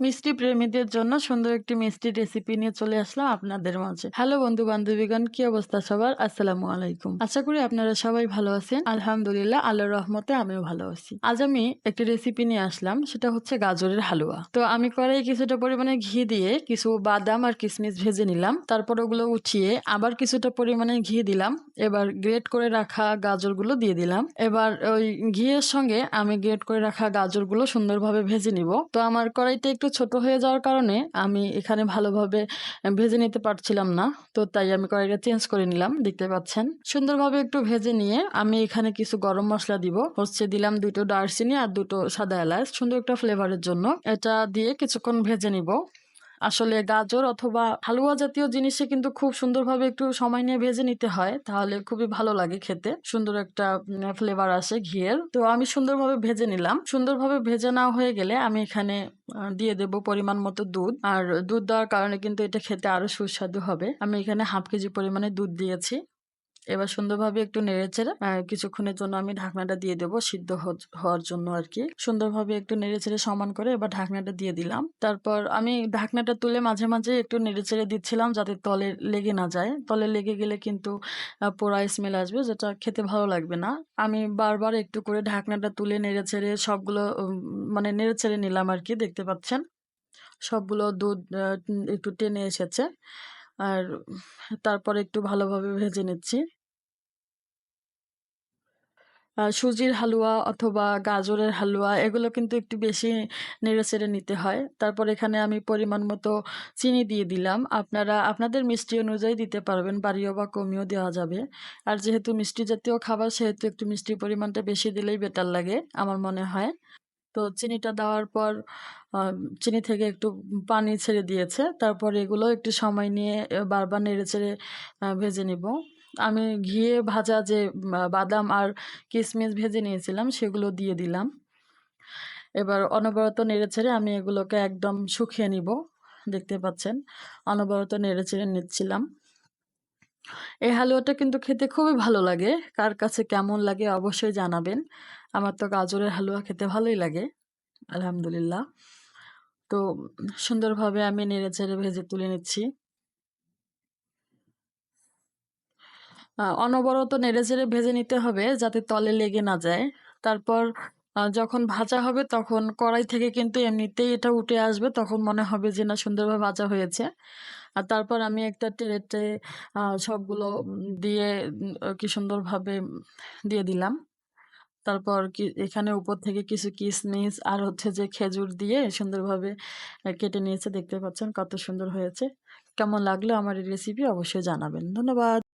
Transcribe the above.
মিষ্টি প্রেমীদের জন্য সুন্দর একটি মিষ্টি রেসিপি নিয়ে চলে আসলাম আপনাদের মাঝে। হ্যালো বন্ধু বান্ধবীগণ কি অবস্থা সবার? আসসালামু আলাইকুম। আশা করি আপনারা সবাই ভালো আছেন। আলহামদুলিল্লাহ, আল্লাহর রহমতে আমিও ভালো আছি। আজ আমি একটি রেসিপি নিয়ে আসলাম, সেটা হচ্ছে গাজরের হালুয়া। তো আমি কড়াই কিছুটা পরিমাণে ঘি দিয়ে কিছু বাদাম আর কিশমিশ ভেজে নিলাম। তারপর ওগুলো উঠিয়ে আবার কিছুটা পরিমাণে ঘি দিলাম। এবার গ্রেট করে রাখা গাজরগুলো দিয়ে দিলাম। এবার ওই ঘিয়ের সঙ্গে আমি গ্রেট করে রাখা গাজরগুলো সুন্দরভাবে ভেজে নিব। তো আমার কড়াইটা একটু ছোট হয়ে যাওয়ার কারণে আমি এখানে ভালোভাবে ভেজে নিতে পারছিলাম না। তো তাই আমি কড়াইটা চেঞ্জ করে নিলাম, দেখতে পাচ্ছেন। সুন্দরভাবে একটু ভেজে নিয়ে আমি এখানে কিছু গরম মশলা দিব। হচ্ছে দিলাম দুটো দারচিনি আর দুটো সাদা এলাচ। সুন্দর একটা ফ্লেভারের জন্য। এটা দিয়ে কিছুক্ষণ ভেজে নিব। আসলে গাজর অথবা হালুয়া জাতীয় জিনিসে কিন্তু খুব সুন্দরভাবে একটু সময় নিয়ে ভেজে নিতে হয়। তাহলে খুবই ভালো লাগে খেতে। সুন্দর একটা ফ্লেভার আসে ঘিয়ের। তো আমি সুন্দরভাবে ভেজে নিলাম। সুন্দরভাবে ভেজে নেওয়া হয়ে গেলে আমি এখানে দিয়ে দেব পরিমাণ মতো দুধ। আর দুধ দেওয়ার কারণে কিন্তু এটা খেতে আরও সুস্বাদু হবে। আমি এখানে হাফ কেজি পরিমাণে দুধ দিয়েছি। এবার সুন্দরভাবে একটু নেড়ে চেড়ে কিছুক্ষণের জন্য আমি ঢাকনাটা দিয়ে দেবো সিদ্ধ হওয়ার জন্য আর কি। সুন্দরভাবে একটু নেড়ে চেড়ে সমান করে এবার ঢাকনাটা দিয়ে দিলাম। তারপর আমি ঢাকনাটা তুলে মাঝে মাঝে একটু নেড়ে চেড়ে দিচ্ছিলাম যাতে তলে লেগে না যায়। তলে লেগে গেলে কিন্তু পোড়া স্মেল আসবে যেটা খেতে ভালো লাগবে না। আমি বারবার একটু করে ঢাকনাটা তুলে নেড়ে চেড়ে সবগুলো মানে নেড়ে চেড়ে নিলাম আর কি, দেখতে পাচ্ছেন? সবগুলো দুধ একটু টেনে এসেছে। আর তারপর একটু ভালোভাবে ভেজে নিচ্ছি। সুজির হালুয়া অথবা গাজরের হালুয়া এগুলো কিন্তু একটু বেশি নেড়েচেড়ে নিতে হয়। তারপর এখানে আমি পরিমাণ মতো চিনি দিয়ে দিলাম। আপনারা, আপনাদের মিষ্টি অনুযায়ী দিতে পারবেন, বাড়িও বা কমিও দেওয়া যাবে। আর যেহেতু মিষ্টি জাতীয় খাবার, সেহেতু একটু মিষ্টির পরিমাণটা বেশি দিলেই বেটার লাগে, আমার মনে হয়। তো চিনিটা দেওয়ার পর চিনি থেকে একটু পানি ছেড়ে দিয়েছে। তারপর এগুলো একটু সময় নিয়ে বারবার নেড়ে চেড়ে ভেজে নিব। আমি ঘিয়ে ভাজা যে বাদাম আর কিশমিশ ভেজে নিয়েছিলাম, সেগুলো দিয়ে দিলাম। এবার অনবরত নেড়ে ছেড়ে আমি এগুলোকে একদম শুকিয়ে নিব, দেখতে পাচ্ছেন? অনবরত নেড়ে চেড়ে নিচ্ছিলাম। এই হালুয়াটা কিন্তু খেতে খুবই ভালো লাগে, কার কাছে কেমন লাগে অবশ্যই জানাবেন। আমার তো গাজরের হালুয়া খেতে ভালোই লাগে, আলহামদুলিল্লাহ। তো সুন্দরভাবে আমি নেড়ে চেড়ে ভেজে তুলে নিচ্ছি। অনবরত নেড়ে চেড়ে ভেজে নিতে হবে যাতে তলে লেগে না যায়। তারপর যখন ভাজা হবে তখন কড়াই থেকে কিন্তু এমনিতেই এটা উঠে আসবে, তখন মনে হবে যে না, সুন্দরভাবে ভাজা হয়েছে। আর তারপর আমি একটা টেরেটে সবগুলো দিয়ে কি সুন্দরভাবে দিয়ে দিলাম। তারপর কি, এখানে উপর থেকে কিছু কিশমিশ আর হচ্ছে যে খেজুর দিয়ে সুন্দরভাবে কেটে নিয়েছে। দেখতে পাচ্ছেন কত সুন্দর হয়েছে। কেমন লাগল আমার এই রেসিপি অবশ্যই জানাবেন। ধন্যবাদ।